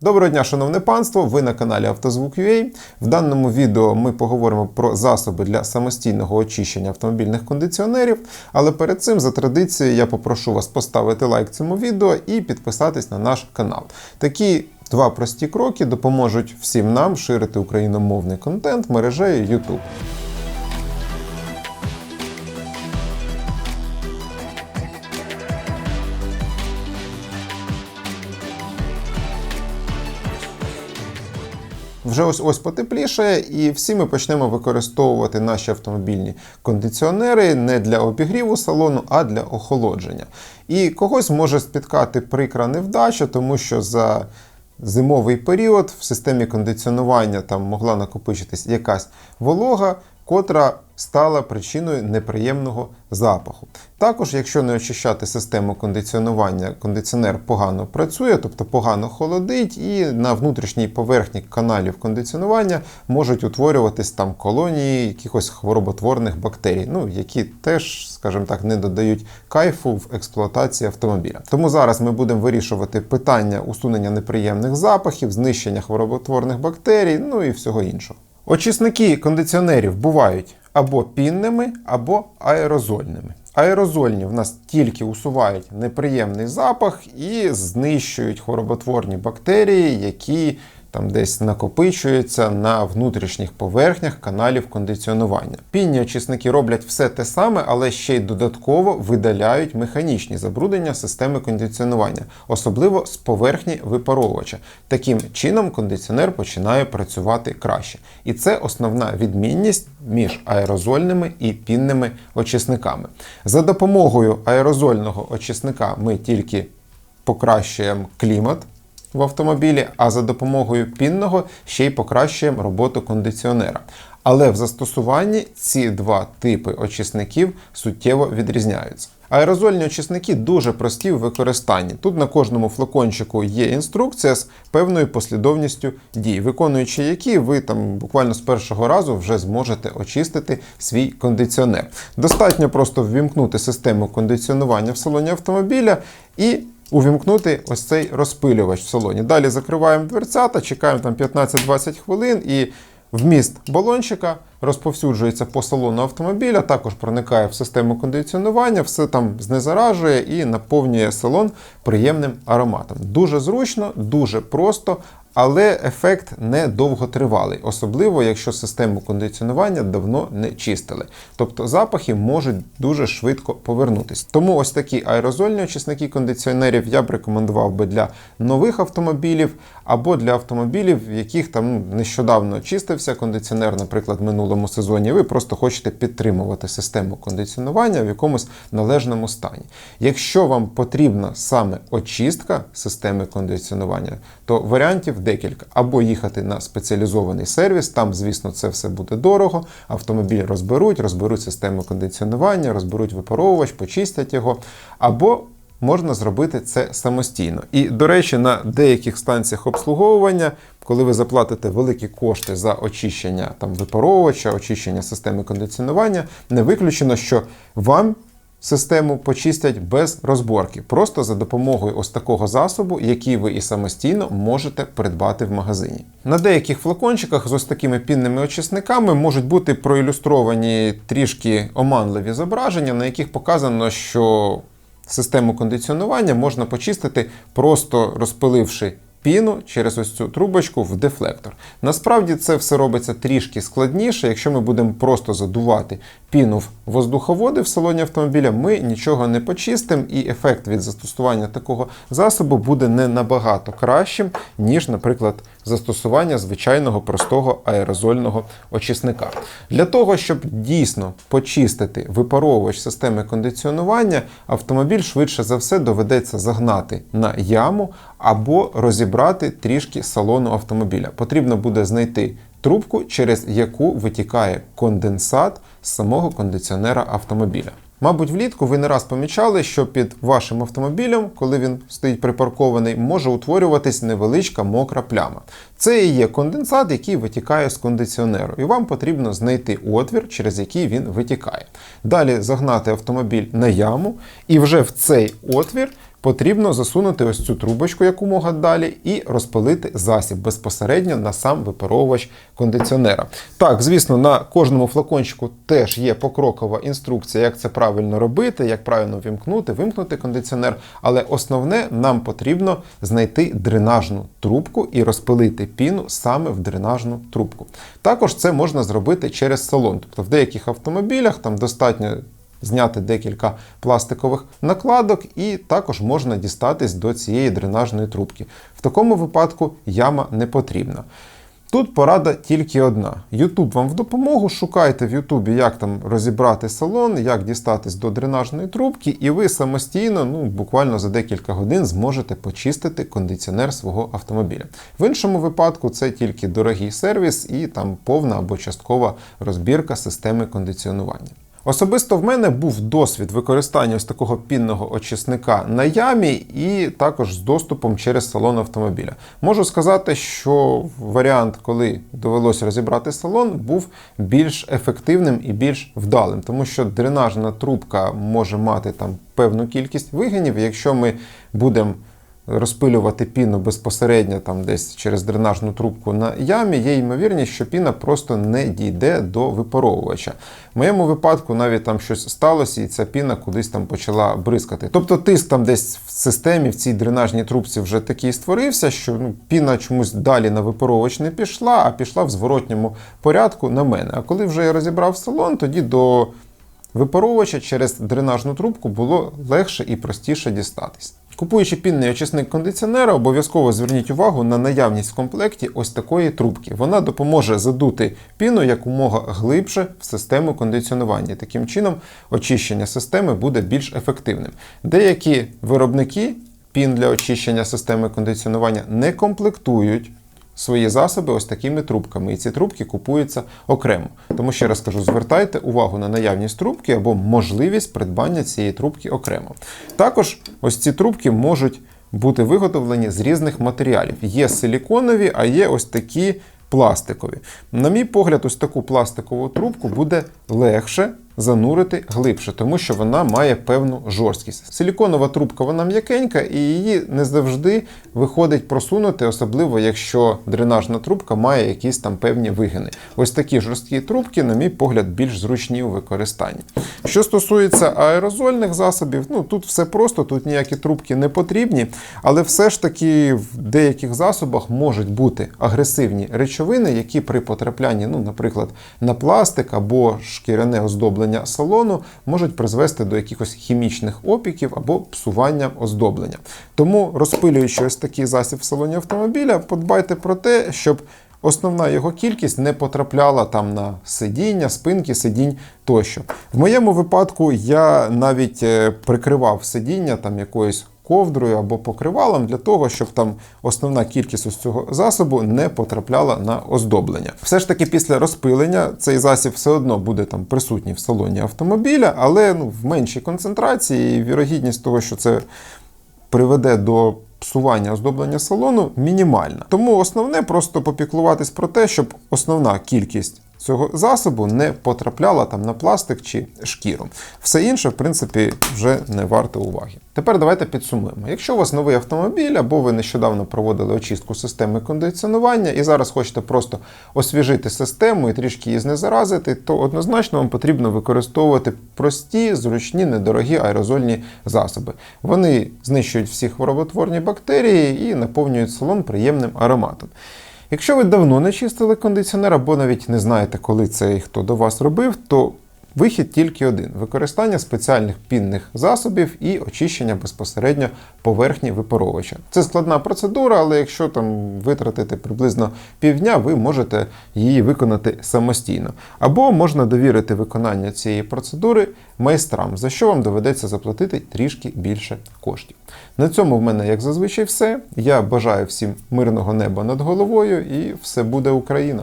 Доброго дня, шановне панство! Ви на каналі Автозвук.ua. В даному відео ми поговоримо про засоби для самостійного очищення автомобільних кондиціонерів. Але перед цим, за традицією, я попрошу вас поставити лайк цьому відео і підписатись на наш канал. Такі два прості кроки допоможуть всім нам ширити україномовний контент мережею YouTube. Вже ось ось потепліше, і всі ми почнемо використовувати наші автомобільні кондиціонери не для обігріву салону, а для охолодження. І когось може спіткати прикра невдача, тому що за зимовий період в системі кондиціонування там могла накопичитись якась волога, котра стала причиною неприємного запаху. Також, якщо не очищати систему кондиціонування, кондиціонер погано працює, тобто погано холодить, і на внутрішній поверхні каналів кондиціонування можуть утворюватись там колонії якихось хвороботворних бактерій, ну які теж, скажімо так, не додають кайфу в експлуатації автомобіля. Тому зараз ми будемо вирішувати питання усунення неприємних запахів, знищення хвороботворних бактерій, ну і всього іншого. Очисники кондиціонерів бувають або пінними, або аерозольними. Аерозольні в нас тільки усувають неприємний запах і знищують хвороботворні бактерії, які там десь накопичуються на внутрішніх поверхнях каналів кондиціонування. Пінні очисники роблять все те саме, але ще й додатково видаляють механічні забруднення системи кондиціонування, особливо з поверхні випаровувача. Таким чином кондиціонер починає працювати краще. І це основна відмінність між аерозольними і пінними очисниками. За допомогою аерозольного очисника ми тільки покращуємо клімат в автомобілі, а за допомогою пінного ще й покращуємо роботу кондиціонера. Але в застосуванні ці два типи очисників суттєво відрізняються. Аерозольні очисники дуже прості в використанні. Тут на кожному флакончику є інструкція з певною послідовністю дій, виконуючи які ви там буквально з першого разу вже зможете очистити свій кондиціонер. Достатньо просто ввімкнути систему кондиціонування в салоні автомобіля і увімкнути ось цей розпилювач в салоні. Далі закриваємо дверцята, чекаємо там 15-20 хвилин і вміст балончика розповсюджується по салону автомобіля, також проникає в систему кондиціонування, все там знезаражує і наповнює салон приємним ароматом. Дуже зручно, дуже просто. Але ефект не довготривалий, особливо якщо систему кондиціонування давно не чистили. Тобто запахи можуть дуже швидко повернутися. Тому ось такі аерозольні очисники кондиціонерів я б рекомендував би для нових автомобілів або для автомобілів, в яких там ну, нещодавно чистився кондиціонер, наприклад, в минулому сезоні. Ви просто хочете підтримувати систему кондиціонування в якомусь належному стані. Якщо вам потрібна саме очистка системи кондиціонування, то варіантів декілька. Або їхати на спеціалізований сервіс, там, звісно, це все буде дорого. Автомобіль розберуть, розберуть систему кондиціонування, розберуть випаровувач, почистять його. Або можна зробити це самостійно. І, до речі, на деяких станціях обслуговування, коли ви заплатите великі кошти за очищення там випаровувача, очищення системи кондиціонування, не виключено, що вам систему почистять без розборки, просто за допомогою ось такого засобу, який ви і самостійно можете придбати в магазині. На деяких флакончиках з ось такими пінними очисниками можуть бути проілюстровані трішки оманливі зображення, на яких показано, що систему кондиціонування можна почистити, просто розпиливши піну через ось цю трубочку в дефлектор. Насправді це все робиться трішки складніше. Якщо ми будемо просто задувати піну в воздуховоди в салоні автомобіля, ми нічого не почистимо, і ефект від застосування такого засобу буде не набагато кращим, ніж, наприклад, застосування звичайного простого аерозольного очисника. Для того, щоб дійсно почистити випаровувач системи кондиціонування, автомобіль швидше за все доведеться загнати на яму або розібрати трішки салону автомобіля. Потрібно буде знайти трубку, через яку витікає конденсат з самого кондиціонера автомобіля. Мабуть, влітку ви не раз помічали, що під вашим автомобілем, коли він стоїть припаркований, може утворюватись невеличка мокра пляма. Це і є конденсат, який витікає з кондиціонеру, і вам потрібно знайти отвір, через який він витікає. Далі загнати автомобіль на яму, і вже в цей отвір потрібно засунути ось цю трубочку якомога далі і розпилити засіб безпосередньо на сам випаровувач кондиціонера. Так, звісно, на кожному флакончику теж є покрокова інструкція, як це правильно робити, як правильно вімкнути, вимкнути кондиціонер. Але основне нам потрібно знайти дренажну трубку і розпилити піну саме в дренажну трубку. Також це можна зробити через салон. Тобто в деяких автомобілях там достатньо зняти декілька пластикових накладок, і також можна дістатись до цієї дренажної трубки. В такому випадку яма не потрібна. Тут порада тільки одна. YouTube вам в допомогу. Шукайте в Ютубі, як там розібрати салон, як дістатись до дренажної трубки, і ви самостійно, ну буквально за декілька годин, зможете почистити кондиціонер свого автомобіля. В іншому випадку це тільки дорогий сервіс і там повна або часткова розбірка системи кондиціонування. Особисто в мене був досвід використання ось такого пінного очисника на ямі і також з доступом через салон автомобіля. Можу сказати, що варіант, коли довелося розібрати салон, був більш ефективним і більш вдалим, тому що дренажна трубка може мати там певну кількість вигинів. Якщо ми будемо розпилювати піну безпосередньо там десь через дренажну трубку на ямі, є ймовірність, що піна просто не дійде до випаровувача. В моєму випадку навіть там щось сталося, і ця піна кудись там почала бризкати. Тобто тиск там десь в системі, в цій дренажній трубці вже такий створився, що ну, піна чомусь далі на випаровувач не пішла, а пішла в зворотньому порядку на мене. А коли вже я розібрав салон, тоді до випаровувача через дренажну трубку було легше і простіше дістатись. Купуючи пінний очисник кондиціонера, обов'язково зверніть увагу на наявність в комплекті ось такої трубки. Вона допоможе задути піну якомога глибше в систему кондиціонування. Таким чином, очищення системи буде більш ефективним. Деякі виробники пін для очищення системи кондиціонування не комплектують свої засоби ось такими трубками. І ці трубки купуються окремо. Тому ще раз кажу, звертайте увагу на наявність трубки або можливість придбання цієї трубки окремо. Також ось ці трубки можуть бути виготовлені з різних матеріалів. Є силіконові, а є ось такі пластикові. На мій погляд, ось таку пластикову трубку буде легше занурити глибше, тому що вона має певну жорсткість. Силіконова трубка вона м'якенька і її не завжди виходить просунути, особливо якщо дренажна трубка має якісь там певні вигини. Ось такі жорсткі трубки, на мій погляд, більш зручні у використанні. Що стосується аерозольних засобів, ну тут все просто, тут ніякі трубки не потрібні, але все ж таки в деяких засобах можуть бути агресивні речовини, які при потраплянні, ну, наприклад, на пластик або шкіряне оздоблення салону можуть призвести до якихось хімічних опіків або псування оздоблення. Тому, розпилюючи ось такий засіб в салоні автомобіля, подбайте про те, щоб основна його кількість не потрапляла там на сидіння, спинки сидінь тощо. В моєму випадку я навіть е, прикривав сидіння там якоюсь ковдрою або покривалом для того, щоб там основна кількість ось цього засобу не потрапляла на оздоблення. Все ж таки, після розпилення цей засіб все одно буде там присутній в салоні автомобіля, але ну, в меншій концентрації і вірогідність того, що це приведе до псування оздоблення салону мінімальна. Тому основне просто попіклуватись про те, щоб основна кількість цього засобу не потрапляла там на пластик чи шкіру. Все інше, в принципі, вже не варто уваги. Тепер давайте підсумуємо. Якщо у вас новий автомобіль, або ви нещодавно проводили очистку системи кондиціонування і зараз хочете просто освіжити систему і трішки її знезаразити, то однозначно вам потрібно використовувати прості, зручні, недорогі аерозольні засоби. Вони знищують всі хвороботворні бактерії і наповнюють салон приємним ароматом. Якщо ви давно не чистили кондиціонер, або навіть не знаєте, коли це і хто до вас робив, то вихід тільки один: використання спеціальних пінних засобів і очищення безпосередньо поверхні випаровувача. Це складна процедура, але якщо там витратити приблизно півдня, ви можете її виконати самостійно. Або можна довірити виконання цієї процедури майстрам, за що вам доведеться заплатити трішки більше коштів. На цьому в мене, як зазвичай, все. Я бажаю всім мирного неба над головою і все буде Україна!